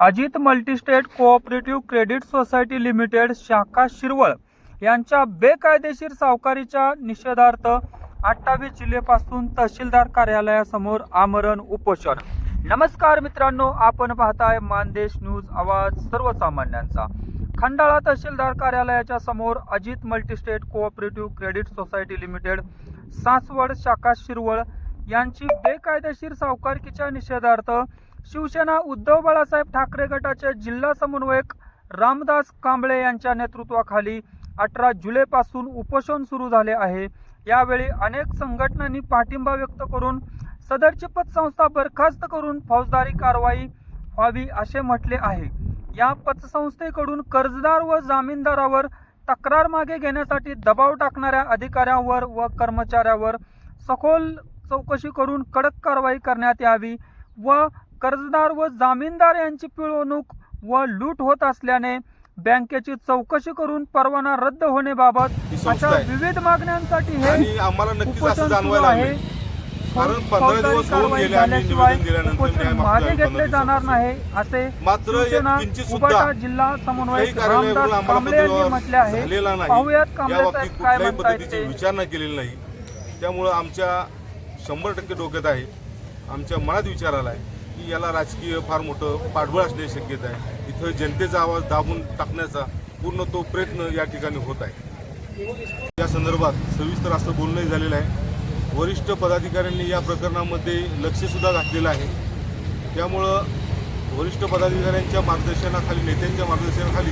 Ajit multistate cooperative credit society limited शाखा शिरवळ यांच्या बेकायदेशीर सावकारीच्या निषेधार्थ अठ्ठावीस जिल्ह्यापासून तहसीलदार कार्यालयासमोर आमरण उपोषण. नमस्कार मित्रांनो आपण पाहताय मानदेश न्यूज आवाज सर्वसामान्यांचा. खंडाळा तहसीलदार कार्यालयाच्या समोर Ajit multistate cooperative credit society limited Saswad शाखा शिरवळ यांची बेकायदेशीर सावकारकीच्या निषेधार्थ शिवसेना उद्धव बाळासाहेब ठाकरे गटाचे जिल्हा समन्वयक रामदास कांबळे यांच्या नेतृत्वाखाली अठरा जुलैपासून उपोषण सुरू झाले आहे. यावेळी अनेक संघटनांनी पाठिंबा व्यक्त करून सदरची पतसंस्था बरखास्त करून फौजदारी कारवाई व्हावी असे म्हटले आहे. या पतसंस्थेकडून कर्जदार व जामीनदारावर तक्रार मागे घेण्यासाठी दबाव टाकणाऱ्या अधिकाऱ्यांवर व कर्मचाऱ्यावर सखोल चौकशी करून कडक कारवाई करण्यात यावी व कर्जदार व जामीनदार यांची पिळवणूक व लूट होत असल्याने बँकेची चौकशी करून परवाना रद्द होण्याबाबत अशा. विविध मागण्यांसाठी हे आणि आम्हाला नक्कीच असं उपोषण सुरू आहे. उपोषण मागे घेतले जाणार. नाही असे मात्र उबाटा जिल्हा समन्वयक रामदास कांबळे यांनी पत्रव्यवहार म्हटले आहे. पाहुयात कांबळे साहेब काय म्हणतायत विचारणा केलेली नाही. त्यामुळं आमच्या शंभर टक्के डोक्यात आहे. आमच्या मनात विचार आला आहे. की याला राजकीय फार मोठं पाठबळ असण्याची शक्यता आहे. इथं जनतेचा आवाज दाबून टाकण्याचा पूर्ण तो प्रयत्न या ठिकाणी होत आहे. या संदर्भात सविस्तर असं बोलणंही झालेलं आहे. वरिष्ठ पदाधिकाऱ्यांनी या प्रकरणामध्ये लक्षसुद्धा घातलेलं आहे. त्यामुळं वरिष्ठ पदाधिकाऱ्यांच्या मार्गदर्शनाखाली नेत्यांच्या मार्गदर्शनाखाली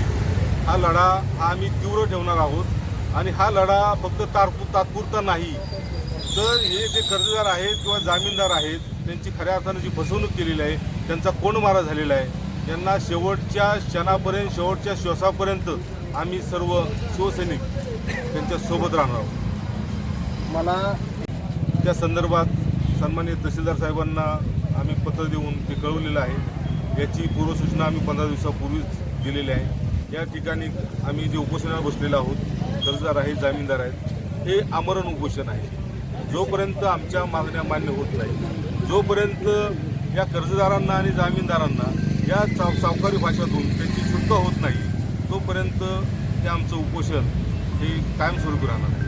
हा लढा हा आम्ही तीव्र ठेवणार आहोत. आणि हा लढा फक्त तारपू तात्पुरता नाही तर हे जे कर्जदार आहेत किंवा जामीनदार आहेत त्यांची खऱ्या अर्थानं जी फसवणूक केलेली आहे त्यांचा कोण मारा झालेला आहे. यांना शेवटच्या क्षणापर्यंत शेवटच्या श्वासापर्यंत आम्ही सर्व शिवसैनिक त्यांच्यासोबत राहणार आहोत. मला त्या संदर्भात सन्मान्य तहसीलदार साहेबांना आम्ही पत्र देऊन ते कळवलेलं आहे. याची पूर्वसूचना आम्ही पंधरा दिवसापूर्वीच दिलेली आहे. या ठिकाणी आम्ही जे उपोषणाला बसलेलो आहोत कर्जदार आहेत जामीनदार आहेत हे आमरण उपोषण आहे. जोपर्यंत आमच्या मागण्या मान्य होत नाही जोपर्यंत या कर्जदारांना आणि जामीनदारांना या साव सावकारी भाषातून त्यांची सुटका होत नाही तोपर्यंत ते आमचं उपोषण हे कायमस्वरूपी राहणार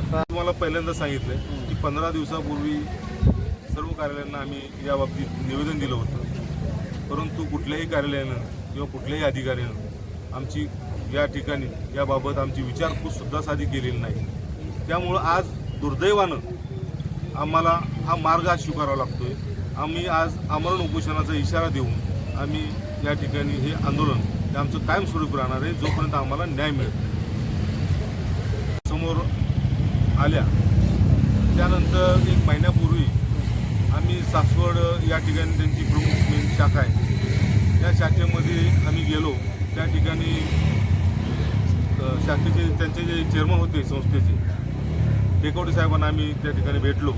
आता तुम्हाला पहिल्यांदा सांगितलं की पंधरा दिवसापूर्वी सर्व कार्यालयांना आम्ही याबाबतीत निवेदन दिलं होतं. परंतु कुठल्याही कार्यालयानं किंवा कुठल्याही अधिकाऱ्यानं आमची या ठिकाणी याबाबत आमची विचारपूस सुद्धा साधी केलेली नाही. त्यामुळं आज दुर्दैवानं आम्हाला हा मार्ग आज स्वीकारावा लागतोय. आम्ही आज आमरण उपोषणाचा इशारा देऊन आम्ही या ठिकाणी हे आंदोलन हे आमचं कायमस्वरूपी राहणार आहे. जोपर्यंत आम्हाला न्याय मिळेल समोर आल्या. त्यानंतर एक महिन्यापूर्वी आम्ही सासवड या ठिकाणी त्यांची प्रमुख मेन शाखा आहे. त्या शाखेमध्ये आम्ही गेलो. त्या ठिकाणी शाखेचे त्यांचे जे चेअरमन होते संस्थेचे टेकवडे साहेबांना आम्ही त्या ठिकाणी भेटलो.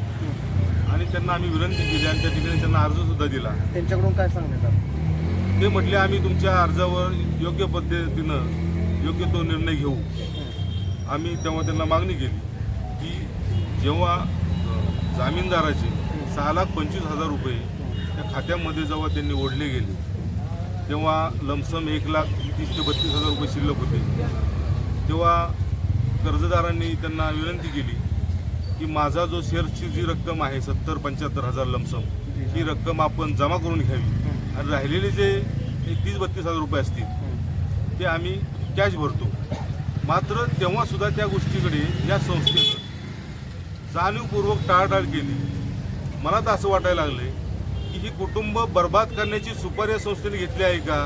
आणि त्यांना आम्ही विनंती केली आणि त्या ठिकाणी त्यांना अर्जसुद्धा दिला. त्यांच्याकडून काय सांगण्यात आलं? ते म्हटले आम्ही तुमच्या अर्जावर योग्य पद्धतीनं योग्य तो निर्णय घेऊ. आम्ही तेव्हा त्यांना मागणी केली की जेव्हा जामीनदाराचे सहा लाख पंचवीस हजार रुपये त्या खात्यामध्ये जेव्हा त्यांनी ओढले गेले तेव्हा लमसम एक लाख तीस ते बत्तीस हजार रुपये शिल्लक होते. तेव्हा कर्जदारांनी त्यांना विनंती केली की माझा जो शेअरची जी रक्कम आहे सत्तर पंच्याहत्तर हजार लमसम ही रक्कम आपण जमा करून घ्यावी. आणि राहिलेले जे तीस बत्तीस हजार रुपये असतील ते आम्ही कॅश भरतो. मात्र तेव्हा सुद्धा त्या गोष्टीकडे या संस्थेनं जाणीवपूर्वक टाळाटाळ केली. मला तर असं वाटायला लागलंय की ही कुटुंब बर्बाद करण्याची सुपारी या संस्थेने घेतली आहे का?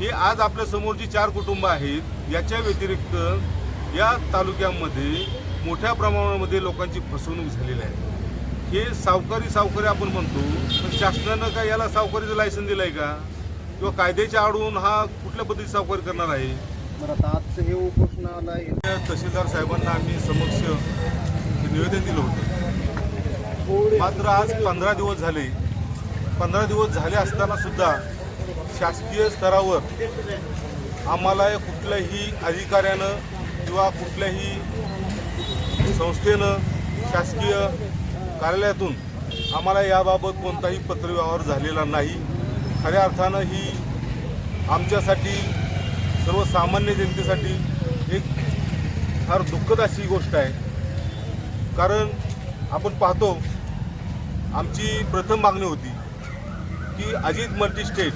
हे आज आपल्यासमोर जी चार कुटुंब आहेत याच्या व्यतिरिक्त या तालुक्यामध्ये मोठ्या प्रमाणामध्ये लोकांची फसवणूक झालेली आहे. हे सावकारी सावकारी आपण म्हणतो पण शासनानं काय याला सावकारीचं लायसन दिलं आहे का? किंवा कायद्याच्या आडून हा कुठल्या पद्धतीची सावकारी करणार आहे? बरं आता आजचं हे उपोषणाला तहसीलदार साहेबांना आम्ही समक्ष निवेदन दिलं होतं. मात्र आज पंधरा दिवस झाले. पंधरा दिवस झाले असताना सुद्धा शासकीय स्तरावर आम्हाला कुठल्याही अधिकाऱ्यानं किंवा कुठल्याही संस्थेनं शासकीय कार्यालयातून आम्हाला याबाबत कोणताही पत्रव्यवहार झालेला नाही. खऱ्या अर्थानं ही आमच्यासाठी सर्वसामान्य जनतेसाठी एक फार दुःखद अशी गोष्ट आहे. कारण आपण पाहतो आमची प्रथम मागणी होती की अजित मल्टी स्टेट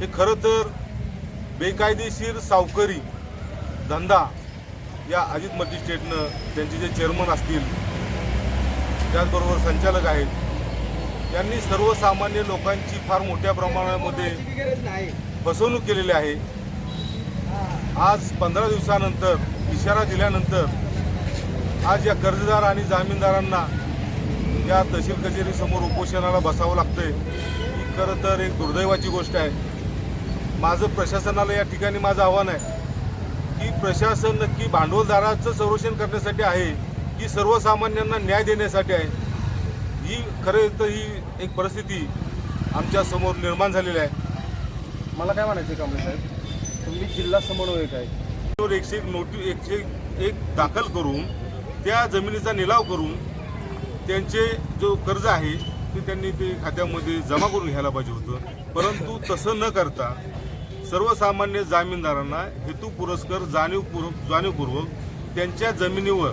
हे खरं तर बेकायदेशीर सावकारी धंदा या अजित मल्टी स्टेटनं त्यांचे जे चेअरमन असतील त्याचबरोबर संचालक आहेत यांनी सर्वसामान्य लोकांची फार मोठ्या प्रमाणामध्ये फसवणूक केलेली आहे. आज पंधरा दिवसानंतर इशारा दिल्यानंतर आज या कर्जदार आणि जामीनदारांना या तहसील कचेरीसमोर उपोषणाला बसावं लागतंय ही खरं तर एक दुर्दैवाची गोष्ट आहे. माझं प्रशासनाला या ठिकाणी माझं आव्हान आहे. की प्रशासन नक्की भांडवलदाराचं संरक्षण करण्यासाठी आहे की सर्वसामान्यांना न्याय देण्यासाठी आहे ही खरं तर ही एक परिस्थिती आमच्यासमोर निर्माण झालेली आहे. मला काय म्हणायचं कांबळे साहेब? तुम्ही जिल्हा समन्वयक आहे. एकशे एक नोटी एकशे एक दाखल करून त्या जमिनीचा निलाव करून त्यांचे जो कर्ज आहे ते त्यांनी ते खात्यामध्ये जमा करून घ्यायला पाहिजे होतं. परंतु तसं न करता सर्वसामान्य जामीनदारांना हेतू पुरस्कर जाणीवपूर्वक जाणीवपूर्वक त्यांच्या जमिनीवर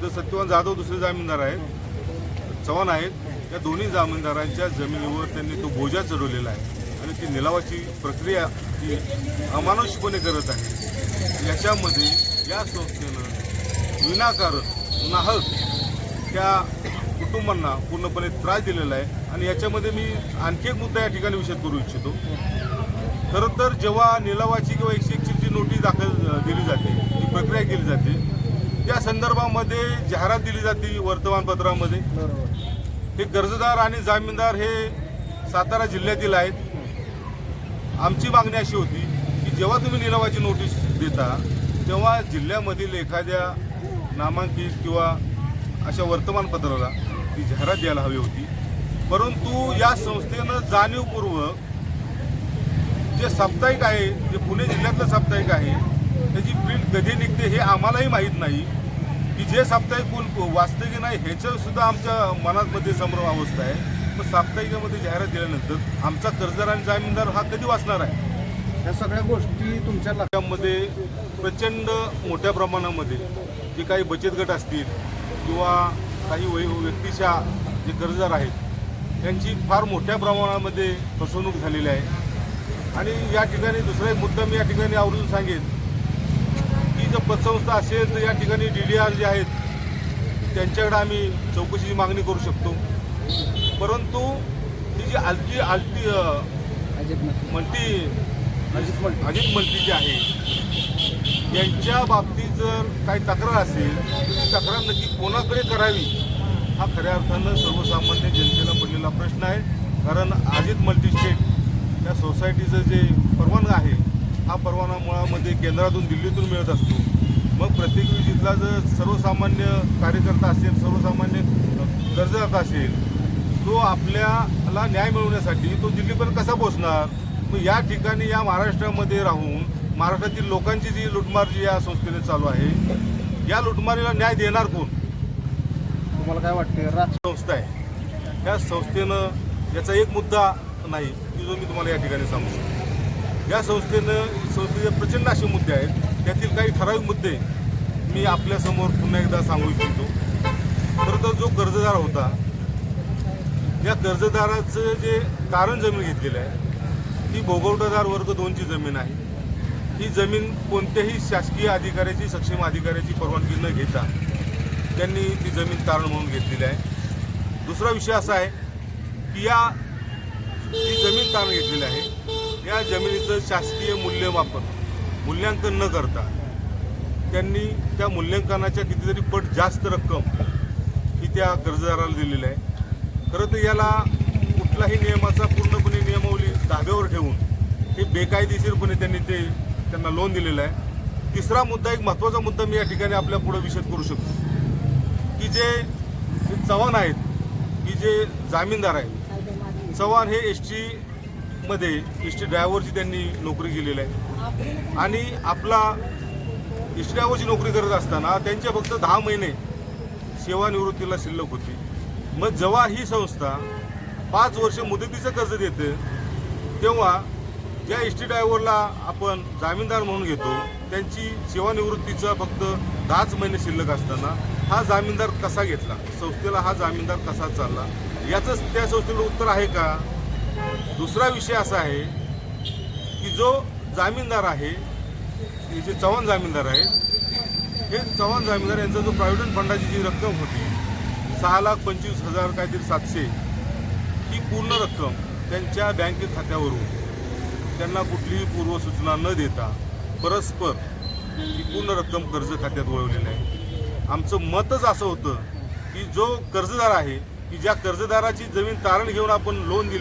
जो सत्यवान जाधव दुसरे जामीनदार आहेत चव्हाण आहेत या दोन्ही जामीनदारांच्या जमिनीवर त्यांनी तो बोजा चढवलेला आहे. आणि ती निलावाची प्रक्रिया ही अमानुषपणे करत आहे. याच्यामध्ये या संस्थेनं विनाकारण नाहक त्या कुटुंबांना पूर्णपणे त्रास दिलेला आहे. आणि याच्यामध्ये मी आणखी एक मुद्दा या ठिकाणी विषय करू इच्छितो. खरं तर जेव्हा निलावाची किंवा एकशे एकशेची नोटीस दाखल दिली जाते ही प्रक्रिया केली जाते त्या संदर्भामध्ये जाहिरात दिली जाते वर्तमानपत्रामध्ये. हे कर्जदार आणि जामीनदार हे सातारा जिल्ह्यातील आहेत. आमची मागणी अशी होती की जेव्हा तुम्ही निलावाची नोटीस देता तेव्हा जिल्ह्यामधील एखाद्या नामांकित किंवा अशा वर्तमानपत्राला ती जाहिरात द्यायला हवी होती. परंतु या संस्थेनं जाणीवपूर्वक जे साप्ताहिक आहे जे पुणे जिल्ह्यातलं साप्ताहिक आहे त्याची बिल कधी निघते हे आम्हालाही माहीत नाही. की जे साप्ताहिक कोण वाचतं की नाही ह्याचं सुद्धा आमच्या मनामध्ये संभ्रम अवस्था आहे. पण साप्ताहिकामध्ये जाहिरात दिल्यानंतर आमचा कर्जदार आणि जामीनदार हा कधी वाचणार आहे? या सगळ्या गोष्टी तुमच्या लक्षामध्ये प्रचंड मोठ्या प्रमाणामध्ये जे काही बचत गट असतील किंवा काही वै व्यक्तीच्या जे कर्जदार आहेत त्यांची फार मोठ्या प्रमाणामध्ये फसवणूक झालेली आहे. आणि या ठिकाणी दुसरा एक मुद्दा मी या ठिकाणी आवर्जून सांगेन. की जर पतसंस्था असेल तर या ठिकाणी डी डी आर जे आहेत त्यांच्याकडे आम्ही चौकशीची मागणी करू शकतो. परंतु ही जी आलती आलती मल्टी. अजित मल्टी. जे आहे यांच्या बाबतीत जर काही तक्रार असेल ती तक्रार नक्की कोणाकडे करावी हा खऱ्या अर्थानं सर्वसामान्य जनतेला पडलेला प्रश्न आहे. कारण अजित मल्टीस्टेट या सोसायटीचं जे परवानगा आहे हा परवाना मुळामध्ये केंद्रातून दिल्लीतून मिळत असतो. मग प्रत्येक विजिटला जर सर्वसामान्य कार्यकर्ता असेल सर्वसामान्य कर्जदाता असेल तो आपल्याला न्याय मिळवण्यासाठी तो दिल्लीपर्यंत कसा पोहोचणार? मग या ठिकाणी या महाराष्ट्रामध्ये राहून महाराष्ट्रातील लोकांची जी लुटमार जी या संस्थेने चालू आहे या लुटमारीला न्याय देणार कोण? तुम्हाला काय वाटते राज संस्था आहे. या संस्थेनं याचा एक मुद्दा नाही की जो मी तुम्हाला या ठिकाणी सांगू शकतो. या संस्थेनं संस्थेचे प्रचंड असे मुद्दे आहेत. त्यातील काही ठराविक मुद्दे मी आपल्यासमोर पुन्हा एकदा सांगू इच्छितो. खरं तर जो कर्जदार होता या कर्जदाराचं जे तारण जमीन घेतलेलं आहे ती भोगवटादार वर्ग दोनची जमीन आहे. ही जमीन कोणत्याही शासकीय अधिकाऱ्याची सक्षम अधिकाऱ्याची परवानगी न घेता त्यांनी ती जमीन तारण म्हणून घेतलेली आहे. दुसरा विषय असा आहे की या जी जमीन तारण घेतलेली आहे. या जमिनीचं शासकीय मूल्यमापन मूल्यांकन न करता त्यांनी त्या मूल्यांकनाच्या कितीतरी पट जास्त रक्कम ही त्या कर्जदाराला दिलेली आहे. खरं तर याला कुठलाही नियमाचा पूर्णपणे नियमावली धाब्यावर ठेवून हे बेकायदेशीरपणे त्यांनी ते त्यांना लोन दिलेलं आहे. तिसरा मुद्दा एक महत्त्वाचा मुद्दा मी या ठिकाणी आपल्या पुढे विषद करू शकतो. की जे चव्हाण आहेत की जे जामीनदार आहेत चव्हाण हे एस टीमध्ये एस टी ड्रायव्हरची त्यांनी नोकरी केलेली आहे. आणि आपला एस टी ड्रायव्हरची नोकरी करत असताना त्यांच्या फक्त दहा महिने सेवानिवृत्तीला शिल्लक होती. मग जेव्हा ही संस्था पाच वर्ष मुदतीचं कर्ज देते तेव्हा ज्या एस टी ड्रायव्हरला आपण जामीनदार म्हणून घेतो त्यांची सेवानिवृत्तीचा फक्त दहाच महिने शिल्लक असताना हा जामीनदार कसा घेतला? संस्थेला हा जामीनदार कसा चालला? याचंच त्या संस्थेला उत्तर आहे का? दुसरा विषय असा आहे की जो जामीनदार आहे हे जे चव्हाण जामीनदार आहेत हे चव्हाण जामीनदार यांचा जो प्रॉव्हिडंट फंडाची जी रक्कम होती सहा लाख पंचवीस हजार काहीतरी सातशे ही पूर्ण रक्कम त्यांच्या बँक खात्यावरून त्यांना कुठलीही पूर्वसूचना न देता परस्पर ही पूर्ण रक्कम कर्ज खात्यात वळवलेली आहे. आमचं मतच असं होतं की जो कर्जदार आहे की ज्या कर्जदाराची जमीन तारण घेऊन आपण लोन दिली